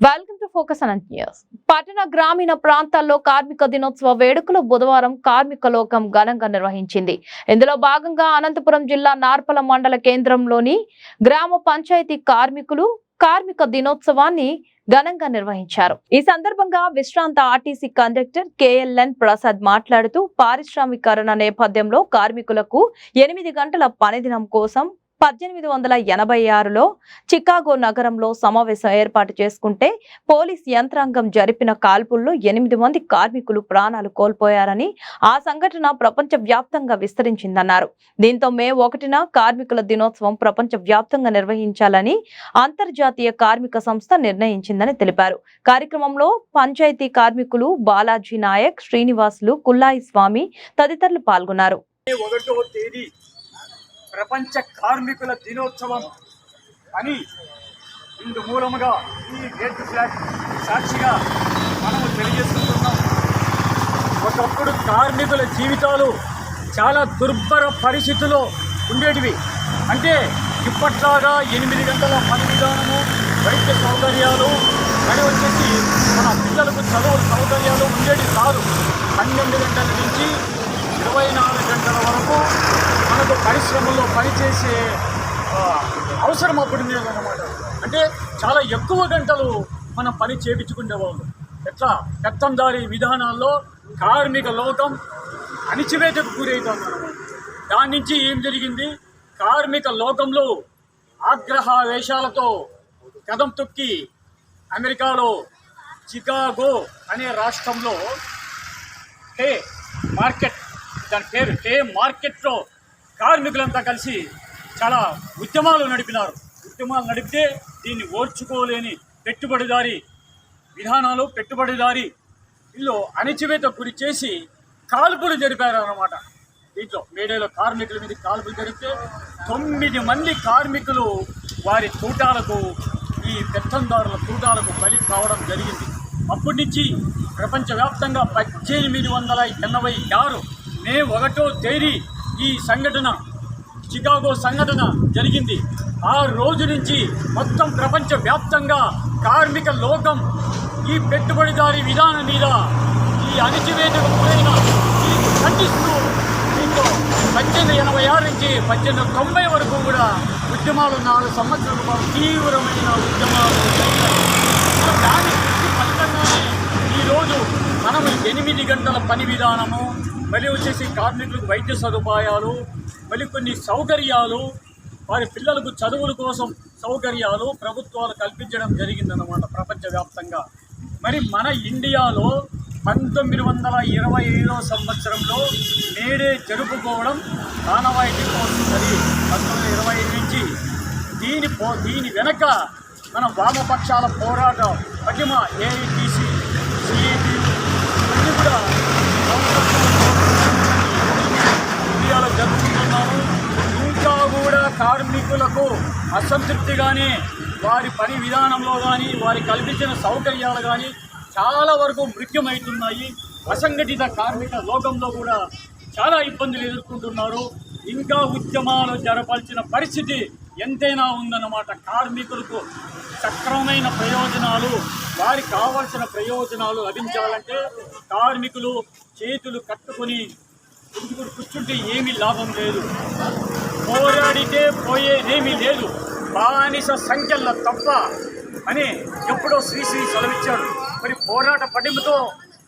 Welcome to focus Anant news పట్టణ గ్రామీణ ప్రాంతాల్లో కార్మిక దినోత్సవ వేడుకలు బుధవారం కార్మిక లోకం ఘనంగా నిర్వహించింది. ఇందులో భాగంగా అనంతపురం జిల్లా నార్పల మండల కేంద్రంలోని గ్రామ పంచాయతీ కార్మికులు కార్మిక దినోత్సవాన్ని ఘనంగా నిర్వహించారు. ఈ సందర్భంగా విశ్రాంత ఆర్టీసీ కండక్టర్ కేఎల్ఎన్ ప్రసాద్ మాట్లాడుతూ పారిశ్రామికరణ నేపథ్యంలో కార్మికులకు ఎనిమిది గంటల పనిదినం కోసం పద్దెనిమిది వందల ఎనభై ఆరులో చికాగో నగరంలో సమావేశం ఏర్పాటు చేసుకుంటే పోలీస్ యంత్రాంగం జరిపిన కాల్పుల్లో ఎనిమిది మంది కార్మికులు ప్రాణాలు కోల్పోయారని ఆ సంఘటన ప్రపంచ వ్యాప్తంగా విస్తరించిందన్నారు. దీంతో మే ఒకటిన కార్మికుల దినోత్సవం ప్రపంచ వ్యాప్తంగా నిర్వహించాలని అంతర్జాతీయ కార్మిక సంస్థ నిర్ణయించిందని తెలిపారు. కార్యక్రమంలో పంచాయతీ కార్మికులు బాలాజీ నాయక్ శ్రీనివాసులు కుల్లాయి స్వామి తదితరులు పాల్గొన్నారు. ప్రపంచ కార్మికుల దినోత్సవం అని ఇందు మూలముగా ఈ రెడ్ ఫ్లాగ్ సాక్షిగా మనము తెలియజేసుకుంటున్నాం. ఒకప్పుడు కార్మికుల జీవితాలు చాలా దుర్భర పరిస్థితుల్లో ఉండేటివి. అంటే ఇప్పట్లాగా ఎనిమిది గంటల పని విధానము వైద్య సౌకర్యాలు మరి వచ్చేసి మన పిల్లలకు చదువు సౌకర్యాలు ఉండేవి కాదు. పన్నెండు గంటల నుంచి ఇరవై నాలుగు గంటల వరకు మనకు పరిశ్రమల్లో పనిచేసే అవసరం అప్పుడు ఉండేదన్నమాట అంటే చాలా ఎక్కువ గంటలు మనం పని చేపించుకునేవాళ్ళు ఎట్లా? పెత్తందారి విధానాల్లో కార్మిక లోకం అణిచివేతకు గురవుతాం దాని నుంచి ఏం జరిగింది? కార్మిక లోకంలో ఆగ్రహావేశాలతో కదం తొక్కి అమెరికాలో చికాగో అనే రాష్ట్రంలో హే మార్కెట్ దాని పేరు హే మార్కెట్లో కార్మికులంతా కలిసి చాలా ఉద్యమాలు నడిపినారు. ఉద్యమాలు నడిపితే దీన్ని ఓర్చుకోలేని పెట్టుబడిదారి విధానాలు పెట్టుబడిదారి వీళ్ళు అణచివేత గురి చేసి కాల్పులు జరిపారు అన్నమాట దీంట్లో మేడేలో కార్మికుల మీద కాల్పులు జరిపితే తొమ్మిది మంది కార్మికులు వారి తూటాలకు ఈ పెత్తందారుల తూటాలకు బలి కావడం జరిగింది. అప్పటి నుంచి ప్రపంచవ్యాప్తంగా పద్దెనిమిది వందల ఎనభై ఆరు మే ఒకటో తేదీ ఈ సంఘటన చికాగో సంఘటన జరిగింది. ఆ రోజు నుంచి మొత్తం ప్రపంచ వ్యాప్తంగా కార్మిక లోకం ఈ పెట్టుబడిదారి విధానం మీద ఈ అణిచివేతకు గురైన ఈ ఖండిస్తూ దీంతో పద్దెనిమిది ఎనభై ఆరు నుంచి పద్దెనిమిది తొంభై వరకు కూడా ఉద్యమాలు నాలుగు సంవత్సరాల పాటు తీవ్రమైన ఉద్యమాలు దాని ఫలితంగానే ఈరోజు మనం ఎనిమిది గంటల పని విధానము మళ్ళీ వచ్చేసి కార్మికులకు వైద్య సదుపాయాలు మళ్ళీ కొన్ని సౌకర్యాలు వారి పిల్లలకు చదువుల కోసం సౌకర్యాలు ప్రభుత్వాలు కల్పించడం జరిగిందన్నమాట ప్రపంచవ్యాప్తంగా. మరి మన ఇండియాలో పంతొమ్మిది వందల ఇరవై ఐదో సంవత్సరంలో నేడే జరుపుకోవడం ఆనవాయితీ వస్తున్నది పంతొమ్మిది ఇరవై ఐదు నుంచి. దీని పో దీని వెనక మన వామపక్షాల పోరాటం పటిమ ఏఐటీసీ సిఐటి ఇవన్నీ కూడా ఇండియాలో జరుపుకుంటున్నాము ఇంకా కార్మికులకు కార్మికులకు అసంతృప్తిగానే వారి పని విధానంలో కానీ వారి కల్పించిన సౌకర్యాలు కానీ చాలా వరకు మృత్యమవుతున్నాయి. అసంఘటిత కార్మిక లోకంలో కూడా చాలా ఇబ్బందులు ఎదుర్కొంటున్నారు. ఇంకా ఉద్యమాలు జరపాల్సిన పరిస్థితి ఎంతైనా ఉందన్నమాట. కార్మికులకు సక్రమమైన ప్రయోజనాలు వారికి కావాల్సిన ప్రయోజనాలు లభించాలంటే కార్మికులు చేతులు కట్టుకొని ఎందుకు కూర్చుంటే ఏమీ లాభం లేదు. పోరాడితే పోయేదేమీ లేదు. బానిస సంఖ్యల తప్ప అని ఎప్పుడో శ్రీశ్రీ సెలవిచ్చాడు. మరి పోరాట పటిమతో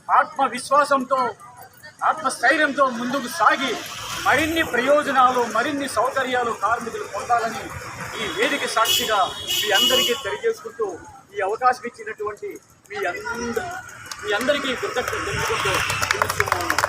ఆత్మవిశ్వాసంతో ఆత్మస్థైర్యంతో ముందుకు సాగి మరిన్ని ప్రయోజనాలు మరిన్ని సౌకర్యాలు కార్మికులు పొందాలని ఈ వేదిక సాక్షిగా మీ అందరికీ తెలియజేసుకుంటూ ఈ అవకాశం ఇచ్చినటువంటి మీ అంద మీ అందరికీ కృతజ్ఞత తెలుసుకుంటూ